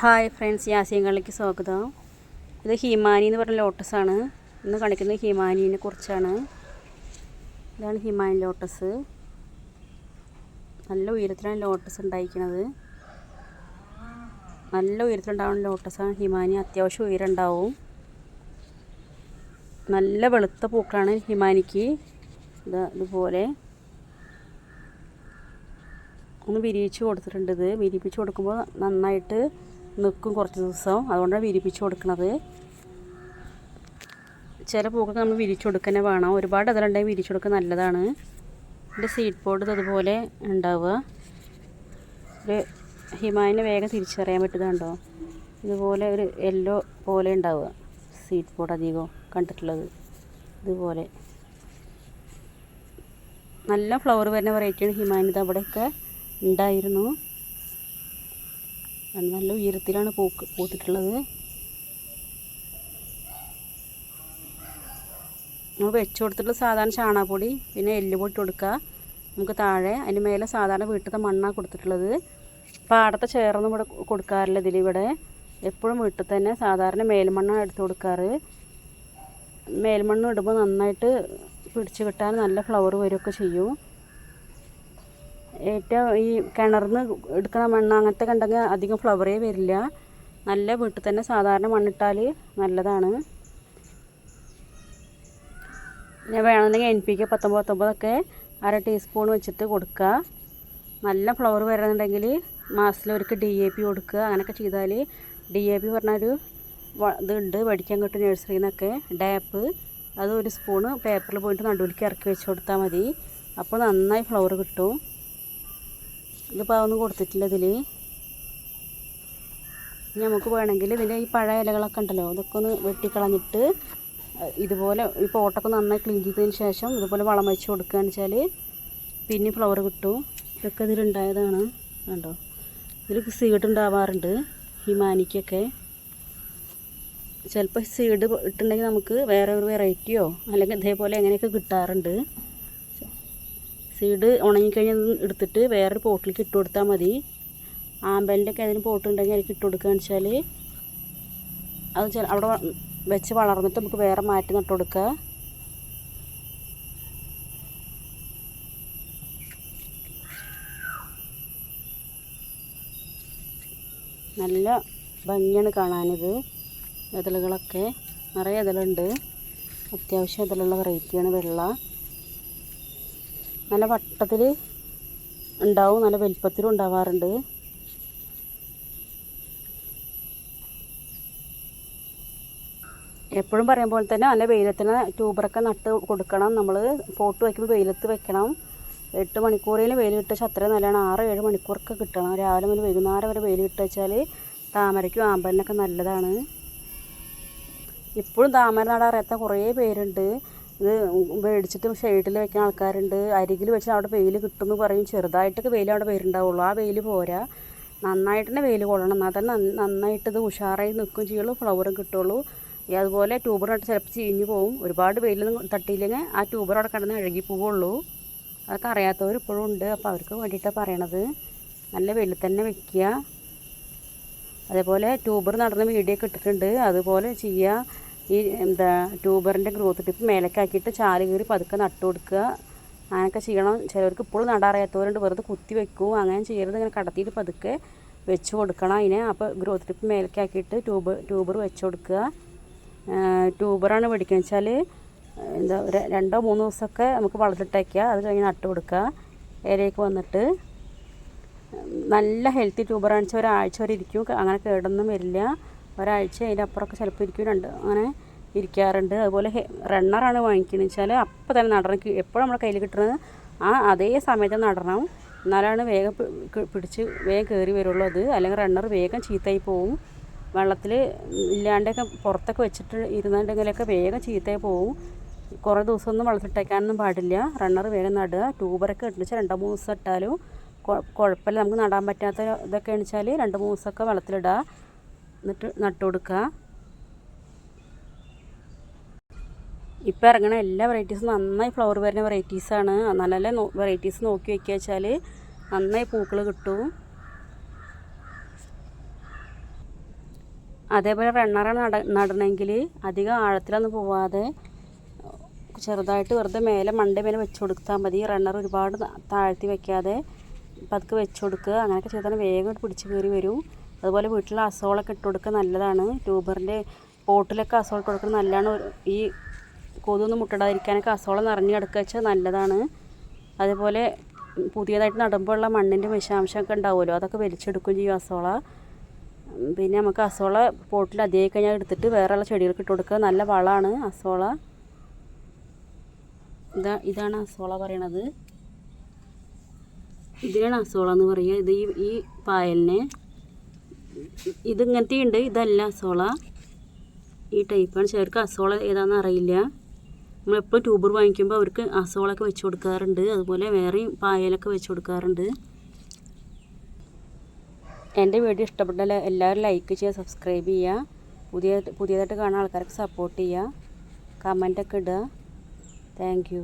Hi friends യാസിയങ്ങളിലേക്ക് സ്വാഗതം. ഇത് ഹിമാനി എന്ന് പറഞ്ഞ ലോട്ടസാണ് ഇന്ന് കാണിക്കുന്നത് ഹിമാനിനെ കുറിച്ചാണ്. ഇതാണ് ഹിമാനി ലോട്ടസ് നല്ല ഉയരത്തിലാണ് ലോട്ടസ് ഉണ്ടായിരിക്കുന്നത്. നല്ല ഉയരത്തിലുണ്ടാവുന്ന ലോട്ടസാണ് ഹിമാനി. അത്യാവശ്യം ഉയരം ഉണ്ടാവും നല്ല വെളുത്ത പൂക്കളാണ് ഹിമാനിക്ക്. ഇതാ ഇതുപോലെ. ഒന്ന് വിരിയിച്ച് കൊടുത്തിട്ടുണ്ട് ഇത്. വിരിപ്പിച്ച് കൊടുക്കുമ്പോൾ നന്നായിട്ട് നിൽക്കും കുറച്ച് ദിവസം. അതുകൊണ്ടാണ് വിരിപ്പിച്ച് കൊടുക്കുന്നത് ചില പൂക്കൊക്കെ നമ്മൾ വിരിച്ചു കൊടുക്കന്നെ വേണം. ഒരുപാട് അതിലുണ്ടെങ്കിൽ വിരിച്ചു കൊടുക്കുക നല്ലതാണ്. എന്റെ സീഡ് പോഡ് അതുപോലെ ഉണ്ടാവുക. ഒരു ഹിമായിനെ വേഗം തിരിച്ചറിയാൻ പറ്റുന്നുണ്ടോ ഇതുപോലെ ഒരു യെല്ലോ പോലെ ഉണ്ടാവുക. സീഡ് പോഡ് അധികം കണ്ടിട്ടുള്ളത്. ഇതുപോലെ. നല്ല ഫ്ലവർ വരുന്ന വെറൈറ്റിയാണ് ഹിമാനിത. അവിടെയൊക്കെ ഉണ്ടായിരുന്നു. നല്ല ഉയരത്തിലാണ് പൂക്ക് പൂത്തിട്ടുള്ളത്. നമ്മൾ വെച്ച് കൊടുത്തിട്ടുള്ള സാധാരണ ചാണകപ്പൊടി പിന്നെ എല്ല് പൊട്ടി കൊടുക്കുക. നമുക്ക് താഴെ അതിന് മേലെ സാധാരണ വീട്ടിലത്തെ മണ്ണാണ് കൊടുത്തിട്ടുള്ളത്. പാടത്തെ ചേർന്നും ഇവിടെ കൊടുക്കാറില്ല ഇതിൽ ഇവിടെ. എപ്പോഴും വീട്ടിൽ തന്നെ സാധാരണ മേൽമണ്ണാണ് എടുത്ത് കൊടുക്കാറ്. മേൽമണ്ണ് ഇടുമ്പോൾ നന്നായിട്ട് പിടിച്ച് കിട്ടാൻ നല്ല ഫ്ലവർ വരികയൊക്കെ ചെയ്യും. ഏറ്റവും ഈ കിണറിന്ന് എടുക്കുന്ന മണ്ണ് അങ്ങനത്തെ കണ്ടെങ്കിൽ അധികം ഫ്ലവറേ വരില്ല. നല്ല വീട്ടിൽ തന്നെ സാധാരണ മണ്ണിട്ടാൽ നല്ലതാണ്. പിന്നെ വേണമെന്നുണ്ടെങ്കിൽ എൻ പി കെ പത്തൊമ്പത് പത്തൊമ്പതൊക്കെ അര ടീസ്പൂൺ വെച്ചിട്ട് കൊടുക്കുക നല്ല ഫ്ലവർ വരണമെന്നുണ്ടെങ്കിൽ മാസത്തിലൊരിക്കൽ ഡി എ പി കൊടുക്കുക അങ്ങനെയൊക്കെ ചെയ്താൽ ഡി എ പി പറഞ്ഞൊരു ഇതുണ്ട് പഠിക്കാൻ കിട്ടും നഴ്സറിയിൽ നിന്നൊക്കെ ഡാപ്പ് അത് ഒരു സ്പൂണ് പേപ്പറിൽ പോയിട്ട് നടുവിലേക്ക് ഇറക്കി വെച്ച് കൊടുത്താൽ മതി. അപ്പോൾ നന്നായി ഫ്ലവർ കിട്ടും. ഇതിപ്പോൾ അതൊന്നും കൊടുത്തിട്ടില്ല ഇതിൽ നമുക്ക് വേണമെങ്കിൽ ഇതിന്റെ ഈ പഴയ ഇലകളൊക്കെ ഉണ്ടല്ലോ ഇതൊക്കെ ഒന്ന് വെട്ടിക്കളഞ്ഞിട്ട് ഇതുപോലെ ഈ പോട്ടൊക്കെ നന്നായി ക്ലീൻ ചെയ്തതിന് ശേഷം ഇതുപോലെ വളം വെച്ച് കൊടുക്കുകയെന്ന് വെച്ചാൽ പിന്നെ ഫ്ലവർ കിട്ടും. ഇതൊക്കെ ഇതിലുണ്ടായതാണ് കണ്ടോ? ഇതിൽ സീഡ് ഉണ്ടാവാറുണ്ട് ഈ മാനിക്കൊക്കെ ചിലപ്പോൾ സീഡ് ഇട്ടുണ്ടെങ്കിൽ നമുക്ക് വേറെ ഒരു വെറൈറ്റിയോ അല്ലെങ്കിൽ ഇതേപോലെ എങ്ങനെയൊക്കെ കിട്ടാറുണ്ട്. സീഡ് ഉണങ്ങിക്കഴിഞ്ഞാൽ എടുത്തിട്ട് വേറൊരു പോട്ടിലേക്ക് ഇട്ട് കൊടുത്താൽ മതി. ആമ്പലിന്റെ ഒക്കെ അതിന് പോട്ടുണ്ടെങ്കിൽ അതിലേക്ക് ഇട്ട് കൊടുക്കുകയെന്ന് വെച്ചാൽ അത് ചില അവിടെ വെച്ച് വളർന്നിട്ട് നമുക്ക് വേറെ മാറ്റി നട്ട് കൊടുക്കുക നല്ല ഭംഗിയാണ് കാണാനിത്. ഇതളുകളൊക്കെ. നിറയെ ഇതളുണ്ട്. അത്യാവശ്യം ഇതിലുള്ള വെറൈറ്റിയാണ് വെള്ള. നല്ല വട്ടത്തിൽ ഉണ്ടാവും നല്ല വലിപ്പത്തിലും ഉണ്ടാവാറുണ്ട്. എപ്പോഴും പറയും പോലെ തന്നെ നല്ല വെയിലത്തിന് ട്യൂബറൊക്കെ നട്ട് കൊടുക്കണം. നമ്മൾ പോട്ട് വയ്ക്കുമ്പോൾ വെയിലത്ത് വെക്കണം. എട്ട് മണിക്കൂറിൽ വെയിൽ കിട്ടുക അത്ര നല്ലതാണ്. ആറ് ഏഴ് മണിക്കൂറൊക്കെ കിട്ടണം. രാവിലെ മുതൽ വൈകുന്നേരം വരെ വെയിൽ ഇട്ട് വെച്ചാൽ താമരയ്ക്കും ആമ്പലിനൊക്കെ നല്ലതാണ്. ഇപ്പോഴും താമര നടാറിയാത്ത കുറേ പേരുണ്ട്. ഇത് മേടിച്ചിട്ട് ഷെയ്ഡിൽ വെക്കാൻ ആൾക്കാരുണ്ട്. അരികിൽ വെച്ചാൽ അവിടെ വെയിൽ കിട്ടുമെന്ന് പറയും. ചെറുതായിട്ടൊക്കെ വെയിൽ അവിടെ വരുന്നുണ്ടാവുള്ളൂ. ആ വെയിൽ പോരാ. നന്നായിട്ട് തന്നെ വെയിൽ കൊള്ളണം. എന്നാൽ തന്നെ നന്നായിട്ട് ഇത് ഉഷാറായി നിൽക്കുകയും ചെയ്യുള്ളൂ. ഫ്ലവറും കിട്ടുള്ളൂ. അതുപോലെ ട്യൂബർ ചിലപ്പോൾ ചീഞ്ഞ് പോവും. ഒരുപാട് വെയിലൊന്നും തട്ടിയില്ലെങ്കിൽ ആ ട്യൂബർ അവിടെ കിടന്ന് അഴുകി പോവുള്ളൂ. അതൊക്കെ അറിയാത്തവർ ഇപ്പോഴും ഉണ്ട്. അപ്പോൾ അവർക്ക് വേണ്ടിയിട്ടാണ് പറയണത്. നല്ല വെയിൽ തന്നെ വെക്കുക. അതേപോലെ ട്യൂബർ നടന്ന് വീഡിയോ ഒക്കെ ഇട്ടിട്ടുണ്ട്. അതുപോലെ ചെയ്യുക. ഈ എന്താ ട്യൂബറിന്റെ ഗ്രോത്ത് ടിപ്പ് മേലക്കാക്കിയിട്ട് ചാൽ കീറി പതുക്കെ നട്ടു കൊടുക്കുക. അങ്ങനെയൊക്കെ ചെയ്യണം. ചിലവർക്ക് ഇപ്പോഴും നടാറിയാത്തവരുണ്ട് വെറുതെ കുത്തി വെക്കും. അങ്ങനെ ചെയ്യരുത്. ഇങ്ങനെ കടത്തിയിട്ട് പതുക്കെ വെച്ച് കൊടുക്കണം അതിനെ. അപ്പോൾ ഗ്രോത്ത് ടിപ്പ് മേലക്കാക്കിയിട്ട് ട്യൂബ് ട്യൂബർ വെച്ച് കൊടുക്കുക. ട്യൂബറാണ് മേടിക്കുക വെച്ചാൽ എന്താ രണ്ടോ മൂന്നോ ദിവസമൊക്കെ നമുക്ക് വളർത്തിട്ടേക്കുക. അത് കഴിഞ്ഞ് നട്ട് കൊടുക്കുക. ഇലയൊക്കെ വന്നിട്ട്. നല്ല ഹെൽത്തി ട്യൂബറാണെന്ന് വെച്ചാൽ ഒരാഴ്ച വരെ ഇരിക്കും. അങ്ങനെ കേടൊന്നും വരില്ല. ഒരാഴ്ച അതിന്റെ അപ്പുറമൊക്കെ ചിലപ്പോൾ ഇരിക്കും രണ്ട് അങ്ങനെ ഇരിക്കാറുണ്ട്. അതുപോലെ റണ്ണറാണ് വാങ്ങിക്കുന്നത്. വെച്ചാൽ അപ്പം തന്നെ നടണം. എപ്പോഴും നമ്മുടെ കയ്യിൽ കിട്ടുന്നത് ആ അതേ സമയത്ത് നടണം. എന്നാലാണ് വേഗം പിടിച്ച് വേഗം കയറി വരുള്ളൂ അത്. അല്ലെങ്കിൽ റണ്ണർ വേഗം ചീത്തയായി പോവും. വെള്ളത്തിൽ ഇല്ലാണ്ടൊക്കെ പുറത്തൊക്കെ വെച്ചിട്ട് ഇരുന്നുണ്ടെങ്കിലൊക്കെ വേഗം ചീത്തയായി പോവും. കുറേ ദിവസമൊന്നും വെള്ളത്തിട്ടേക്കാനൊന്നും പാടില്ല. റണ്ണർ വേഗം നടുക. ട്യൂബറൊക്കെ ഇട്ടുവെച്ചാൽ രണ്ടോ മൂന്ന് ദിവസം ഇട്ടാലും കുഴപ്പമില്ല. നമുക്ക് നടാൻ പറ്റാത്ത ഇതൊക്കെ വെച്ചാൽ രണ്ട് മൂന്ന് ദിവസമൊക്കെ വെള്ളത്തിലിടുക എന്നിട്ട് നട്ടു കൊടുക്കുക ഇപ്പോൾ ഇറങ്ങണ എല്ലാ വെറൈറ്റീസും നന്നായി ഫ്ലവർ വരുന്ന വെറൈറ്റീസാണ് നല്ല നല്ല വെറൈറ്റീസ് നോക്കി വയ്ക്കുക വെച്ചാൽ നന്നായി പൂക്കൾ കിട്ടും. അതേപോലെ റണ്ണറാണ് നട നടണമെങ്കിൽ അധികം ആഴത്തിലൊന്നും പോവാതെ ചെറുതായിട്ട് വെറുതെ മേലെ മണ്ടേ മേലെ വെച്ച് കൊടുത്താൽ മതി. റണ്ണർ ഒരുപാട് താഴ്ത്തി വെക്കാതെ പതുക്കെ വെച്ച് കൊടുക്കുക. അങ്ങനെയൊക്കെ ചെയ്താൽ വേഗം പിടിച്ച് കയറി വരും. അതുപോലെ വീട്ടിൽ അസോളൊക്കെ ഇട്ട് കൊടുക്കുക നല്ലതാണ്. ട്യൂബറിന്റെ പോട്ടിലൊക്കെ അസോൾ ഇട്ട് കൊടുക്കുന്നത് നല്ലതാണ്. ഈ കൊതൊന്നും മുട്ടടാതിരിക്കാനൊക്കെ അസോളം നിറഞ്ഞു കിടക്കുക വെച്ചാൽ നല്ലതാണ്. അതേപോലെ പുതിയതായിട്ട് നടുമ്പോഴുള്ള മണ്ണിന്റെ വിഷാംശമൊക്കെ ഉണ്ടാവുമല്ലോ അതൊക്കെ വലിച്ചെടുക്കുകയും ചെയ്യും അസോള. പിന്നെ നമുക്ക് അസോള പോട്ടിൽ അതേ കഴിഞ്ഞാൽ എടുത്തിട്ട് വേറെയുള്ള ചെടികൾക്ക് ഇട്ട് കൊടുക്കുക. നല്ല വളമാണ് അസോള. ഇതാ ഇതാണ് അസോള പറയണത്. ഇതിനാണ് അസോള എന്ന് പറയുക. ഇത് ഈ ഈ പായലിനെ ഇത് ഇങ്ങനത്തെ ഉണ്ട് ഇതല്ല അസോള. ഈ ടൈപ്പാണ്. ചിലർക്ക് അസോള ഏതാണെന്ന് അറിയില്ല. നമ്മളെപ്പോഴും ട്യൂബർ വാങ്ങിക്കുമ്പോൾ അവർക്ക് അസോളൊക്കെ വെച്ച് കൊടുക്കാറുണ്ട്. അതുപോലെ വേറെയും പായലൊക്കെ വെച്ച് കൊടുക്കാറുണ്ട്. എന്റെ വീഡിയോ ഇഷ്ടപ്പെട്ടാൽ എല്ലാവരും ലൈക്ക് ചെയ്യുക സബ്സ്ക്രൈബ് ചെയ്യുക. പുതിയ പുതിയതായിട്ട് കാണാൻ ആൾക്കാർക്ക് സപ്പോർട്ട് ചെയ്യുക. കമന്റൊക്കെ ഇടുക. താങ്ക്